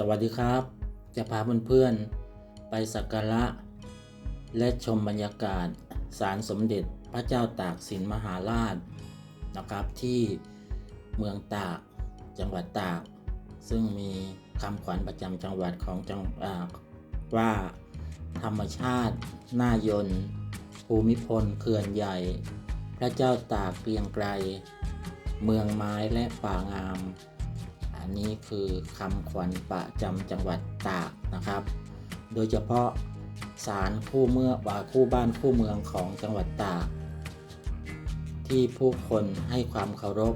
สวัสดีครับ จะพาเพื่อนๆ ไปสักการะ และชมบรรยากาศศาลสมเด็จพระเจ้าตากสินมหาราชนะครับที่เมืองตากจังหวัดตาก ซึ่งมีคำขวัญประจำจังหวัดของจังว่าธรรมชาติน่ายน ภูมิพลเขื่อนใหญ่ พระเจ้าตากเกรียงไกรเมืองไม้และป่างาม อันนี้คือคำขวัญประจำจังหวัดตากนะครับ โดยเฉพาะศาลคู่เมื่อว่าคู่บ้านคู่เมืองของจังหวัดตาก ที่ผู้คนให้ความเคารพ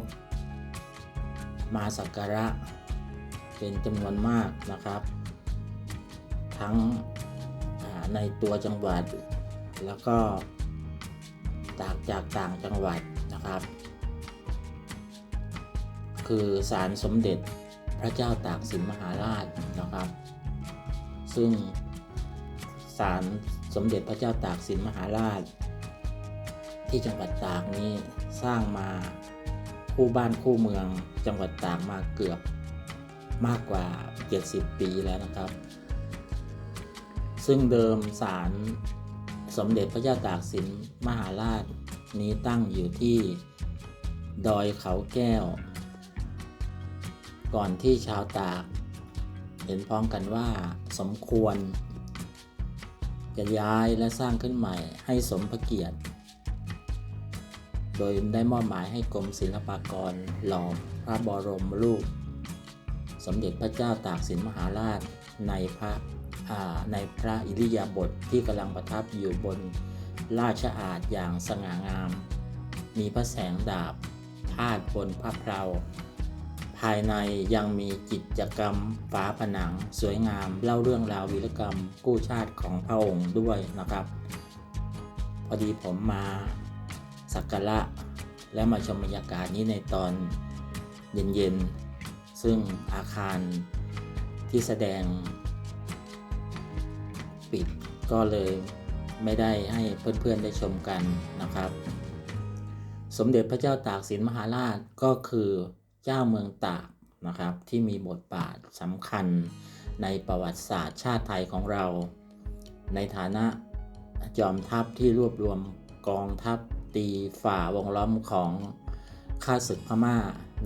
มาสักการะเป็นจำนวนมากนะครับ ทั้งในตัวจังหวัด แล้วก็ตากจากต่างจังหวัดนะครับ คือศาลสมเด็จ พระเจ้าตากสินมหาราชนะครับ ซึ่งศาลสมเด็จพระเจ้าตากสินมหาราช ที่จังหวัดตากนี้สร้างมาคู่บ้านคู่เมืองจังหวัดตากมาเกือบมากกว่า 70 ปีแล้วนะครับ ซึ่งเดิมศาลสมเด็จพระเจ้าตากสินมหาราชนี้ตั้งอยู่ที่ดอยเขาแก้ว ก่อนที่ชาวตาก เห็นพ้องกันว่า สมควร จะย้ายและสร้างขึ้นใหม่ให้สมพระเกียรติ โดยได้มอบหมายให้กรมศิลปากรหล่อพระบรมรูป สมเด็จพระเจ้าตากสินมหาราชในพระในพระอิริยาบถทที่กำลังประทับอยู่บนราชอาณอย่างสง่างาม มีพระแสงดาบพาดบนพระเพลา ภายในยังมีกิจกรรมฝาผนัง สวยงาม เล่าเรื่องราววีรกรรม กู้ชาติของพระองค์ด้วยนะครับ พอดีผมมาสักการะและมาชมบรรยากาศนี้ในตอนเย็นๆ ซึ่งอาคารที่แสดงปิดก็เลยไม่ได้ให้เพื่อนๆได้ชมกันนะครับ สมเด็จพระเจ้าตากสินมหาราชก็คือ เจ้าเมืองตากนะครับ ที่มีบทบาทสำคัญในประวัติศาสตร์ชาติไทยของเรา ในฐานะจอมทัพที่รวบรวมกองทัพตีฝ่าวงล้อมของข้าศึกพม่า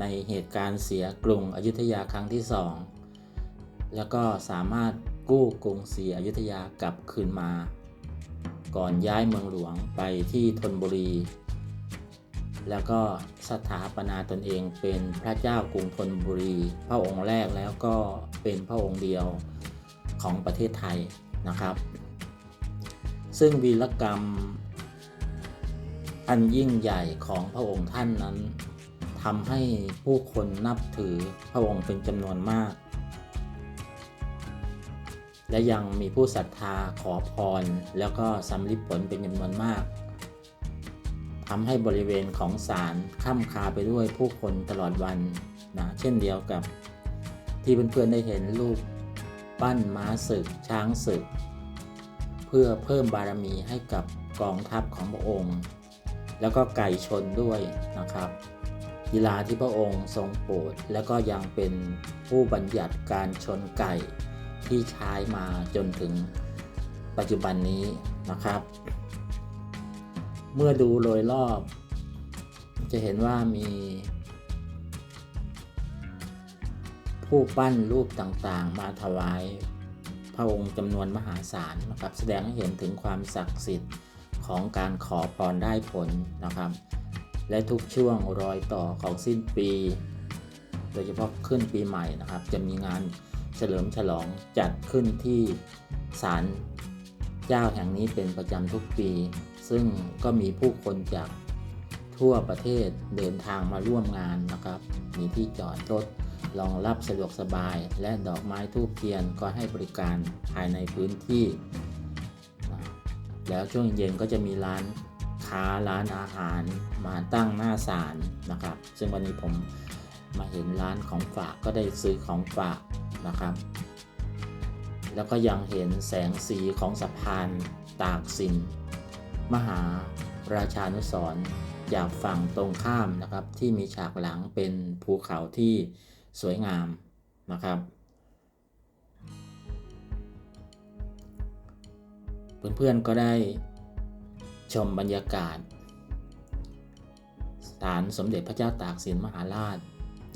ในเหตุการณ์เสียกรุงอยุธยาครั้งที่สองแล้วก็สามารถกู้กรุงศรีอยุธยากลับคืนมา ก่อนย้ายเมืองหลวงไปที่ธนบุรี แล้วก็สถาปนาตนเองเป็นพระเจ้ากรุงธนบุรี พระองค์แรกแล้วก็เป็นพระองค์เดียวของประเทศไทยนะครับ ซึ่งวีรกรรมอันยิ่งใหญ่ของพระองค์ท่านนั้นทำให้ผู้คนนับถือพระองค์เป็นจำนวนมาก และยังมีผู้ศรัทธาขอพรแล้วก็สำลิดผลเป็นจำนวนมาก ทำให้บริเวณของศาลข้ามคาไปด้วยผู้คนตลอดวันนะเช่นเดียวกับที่เพื่อนๆได้เห็นรูปปั้นม้าศึก ช้างศึก เพื่อเพิ่มบารมีให้กับกองทัพของพระองค์ แล้วก็ไก่ชนด้วยนะครับกีฬาที่พระองค์ทรงโปรดแล้วก็ยังเป็นผู้บัญญัติการชนไก่ที่ใช้มาจนถึงปัจจุบันนี้นะครับ เมื่อดูโดยรอบ จะเห็นว่ามีผู้ปั้นรูปต่างๆ มาถวายพระองค์จำนวนมหาศาลนะครับ แสดงให้เห็นถึงความศักดิ์สิทธิ์ของการขอพรได้ผลนะครับ และทุกช่วงรอยต่อของสิ้นปี โดยเฉพาะขึ้นปีใหม่นะครับ จะมีงานเฉลิมฉลองจัดขึ้นที่ศาล เจ้าแห่งนี้เป็นประจำทุกปี ซึ่งก็มีผู้คนจากทั่วประเทศเดินทางมาร่วมงานนะครับ มีที่จอดรถรองรับสะดวกสบาย และดอกไม้ทูบเทียนก็ให้บริการภายในพื้นที่ แล้วช่วงเย็นก็จะมีร้านค้าร้านอาหารมาตั้งหน้าศาลนะครับ ซึ่งวันนี้ผมมาเห็นร้านของฝากก็ได้ซื้อของฝากนะครับ แล้วก็ยังเห็นแสงสีของสะพานตากสิน มหาราชานุสรจากฝั่งตรงข้ามนะครับ ที่มีฉากหลังเป็นภูเขาที่สวยงามนะครับ เพื่อนๆก็ได้ชมบรรยากาศศาลสมเด็จพระเจ้าตากสินมหาราช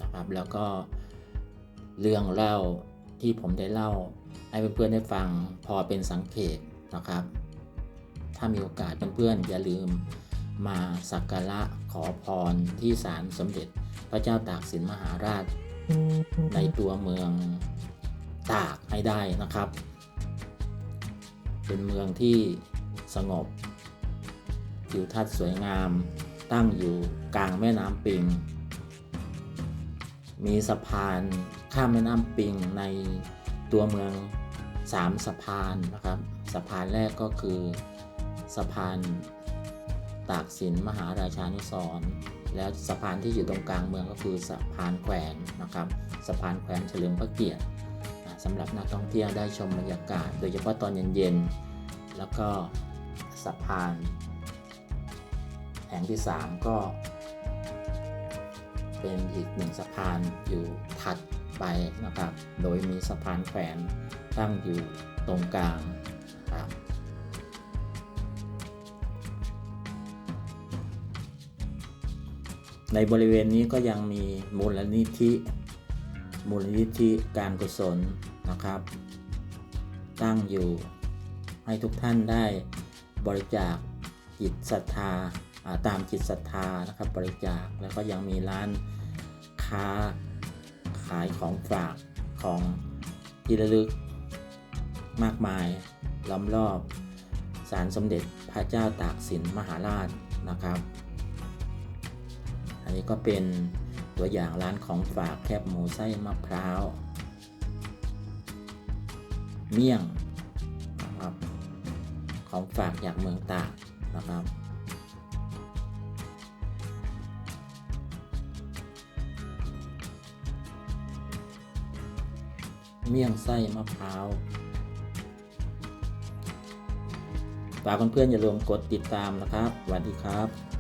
นะครับ แล้วก็เรื่องเล่าที่ผมได้เล่า ให้เพื่อนๆได้ฟังพอเป็นสังเกตนะครับ ถ้ามีโอกาสเพื่อนๆอย่าลืมมาสักการะขอพรที่ศาลสมเด็จพระเจ้าตากสินมหาราช ในตัวเมืองตากให้ได้นะครับ เป็นเมืองที่สงบทิวทัศน์สวยงามตั้งอยู่กลางแม่น้ำปิง มีสะพานข้ามแม่น้ำปิงใน ตัวเมืองสามสะพานนะครับสะพานแรกก็คือสะพานตากสินมหาราชานุสร์แล้วสะพานที่อยู่ตรงกลางเมืองก็คือสะพานแขวนนะครับสะพานแขวนเฉลิมพระเกียรติสำหรับนักท่องเที่ยวได้ชมบรรยากาศ โดยเฉพาะตอนเย็นๆแล้วก็สะพานแห่งที่ 3 ก็ เป็นอีกหนึ่งสะพานอยู่ถัด ไปนะครับ โดยมีสะพานแขวนตั้งอยู่ตรงกลางครับในบริเวณนี้ก็ยังมีมูลนิธิมูลนิธิการกุศลนะครับ ตั้งอยู่ให้ทุกท่านได้บริจาคจิตศรัทธาตามจิตศรัทธานะครับบริจาคแล้วก็ยังมีร้านค้า ขายของฝากของที่ระลึกมากมายล้อมรอบศาลสมเด็จพระเจ้าตากสินมหาราชนะครับ อันนี้ก็เป็นตัวอย่างร้านของฝากแคบหมูไส้มะพร้าว เมี่ยงนะครับของฝากจากเมืองตากนะครับ เมี่ยงไส้มะพร้าวฝากเพื่อนๆอย่าลืมกดติดตามนะครับสวัสดีครับ